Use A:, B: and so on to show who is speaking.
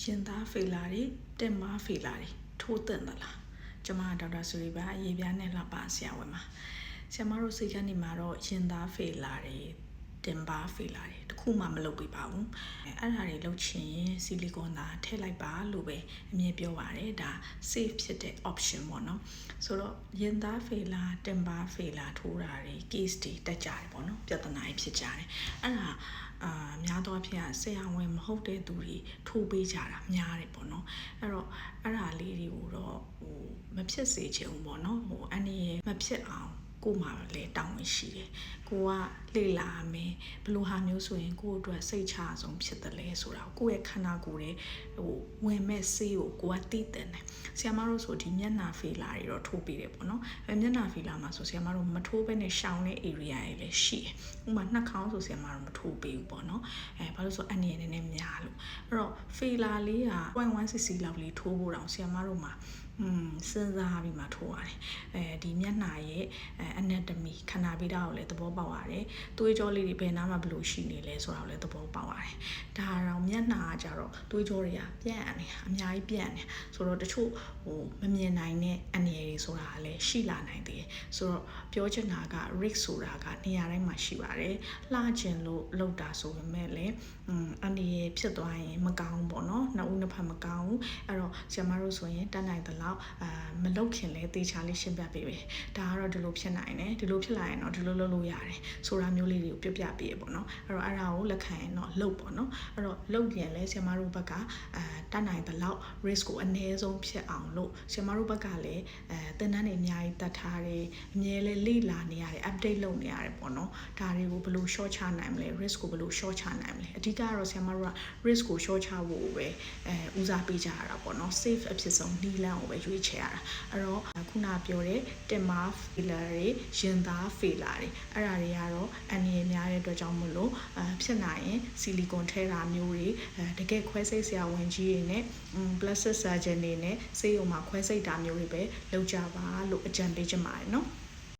A: ရင်သားဖေလာတွေတင်မာဖေလာတွေထိုးတင်သလားကျမဒေါက်တာဆူရီပါရေပြားနဲ့လှပဆရာဝန်ပါဆရာမတို့စိတ်ကနေမှာတော့ရင်သားဖေလာတွေတင်ပါဖေလာတွေတခုမှမလုပ်ပြပါဘူးအဲအဲ့ဒါတွေလုပ်ချင်ရင်ဆီလီကွန်သာထည့်လိုက်ပါလို့ပဲအမြဲပြောပါတယ်ဒါ safe ဖြစ်တဲ့ option ပေါ့နော်ဆိုတော့ရင်သားဖေလာတင်ပါဖေလာထိုးတာတွေ case တွေတက်ကြတယ်ပေါ့နော်ပြဿနာတွေဖြစ်ကြတယ်အဲ့ဒါအာ များသောအားဖြင့်ဆရာဝန်မဟုတ်တဲ့သူတွေထိုးပေးကြတာများတယ်ပေါ့နော်အဲ့တော့အဲ့ဒါလေးတွေကိုတော့ဟိုမဖြစ်စေချင်ဘူးပေါ့နော်ဟိုအနေရမဖြစ်အောင် ကို့မှာလည်းတောင်းဝင်ရှိတယ်ကိုကလေ့လာမယ်ဘယ်လိုဟာမျိုးဆိုရင်ကိုယ့်အတွက်စိတ်ချဆုံးဖြစ်တယ်လဲဆိုတာကိုယ့်ရဲ့ခန္ဓာကိုယ်ရဲ့ဟိုဝင်မဲ့ဆေးကိုကိုကသိတယ်တယ်ဆရာမတို့ဆိုဒီမျက်နှာဖေးလာတွေတော့ထိုးပေးတယ်ပေါ့နော်အဲမျက်နှာဖေးလာမှာဆိုဆရာမတို့မထိုးဘဲနဲ့ရှောင်တဲ့ area တွေလည်းရှိတယ်ဥပမာနှာခေါင်းဆိုဆရာမတို့မထိုးပေးဘူးပေါ့နော်အဲဘာလို့ဆိုအနေနဲ့နည်းနည်းများလို့အဲ့တော့ဖေးလာလေးက 0.1cc လောက်လေးထိုးဖို့တောင်ဆရာမတို့မှာอืมစဉ်းစားပြီးမှထိုးရတယ်အဲဒီမျက်နှာရဲ့အဲ anatomy ခန္ဓာဗေဒကိုလည်းသဘောပေါက်ရတယ်သွေးကြောလေးတွေဘယ်နားမှာဘယ်လိုရှိနေလဲဆိုတာကိုလည်းသဘောပေါက်ရတယ်ဒါတော့မျက်နှာကကြတော့သွေးကြောတွေကပြန့်နေအများကြီးပြန့်နေဆိုတော့တချို့ဟိုမမြင်နိုင်တဲ့အနေအရေးဆိုတာကလည်းရှိလာနိုင်သေးတယ်ဆိုတော့ပြောချင်တာက risk ဆိုတာကနေရာတိုင်းမှာရှိပါတယ်လှကျင်လို့လောက်တာဆိုပေမဲ့လည်းอืมအနေရဖြစ်သွားရင်မကောင်းပေါ့ နော်နှစ်ဦးနှစ်ဖက်မကောင်းဘူးအဲ့တော့ဆရာမတို့ဆိုရင်တတ်နိုင်သလောက်အာမလုတ်ခင်လဲတေချာလေးရှင်းပြပေးပဲဒါကတော့ဒီလိုဖြစ်နိုင်တယ်ဒီလိုဖြစ်လာရင်တော့ဒီလိုလုပ်လို့ရတယ်ဆိုတာမျိုးလေးတွေကိုပြပြပေးရပေါ့နော်အဲ့တော့အဲ့ဒါကိုလက်ခံရင်တော့လုတ်ပေါ့နော်အဲ့တော့လုတ်ရင်လဲဆရာမတို့ဘက်ကအာတတ်နိုင်သလောက် risk ကိုအနည်းဆုံးဖြစ်အောင်လို့ဆရာမတို့ဘက်ကလည်းအဲသင်တန်းတွေအများကြီးတတ်ထားတယ်အမြဲလဲလေ့လာနေရတယ် update လုပ်နေရတယ်ပေါ့နော်ဒါတွေကိုဘယ်လို short ချနိုင်မလဲ risk ကိုဘယ်လို short ချနိုင်မလဲအဓိကကတော့ဆရာမတို့က risk ကို short ချဖို့ပဲအဲဦးစားပေးကြရတာပေါ့နော် safe အဖြစ်ဆုံးနီလန်းကိုပဲရွေးချယ်ရတာအဲ့တော့ခုနပြောတဲ့တင်မာ failure တွေရင်သား failure တွေအဲ့ဒါတွေကတော့အန္တရာယ်များတဲ့အတွက်ကြောင့်မလို့အဖြစ်နိုင်ရင်ဆီလီကွန်ထဲတာမျိုးတွေအဲတကယ်ခွဲစိတ်ဆရာဝန်ကြီးတွေနဲ့ plastic surgeon တွေနဲ့ဆေးရုံမှာခွဲစိတ်တာမျိုးတွေပဲလုပ်ကြပါလို့အကြံပေးချင်ပါတယ်နော်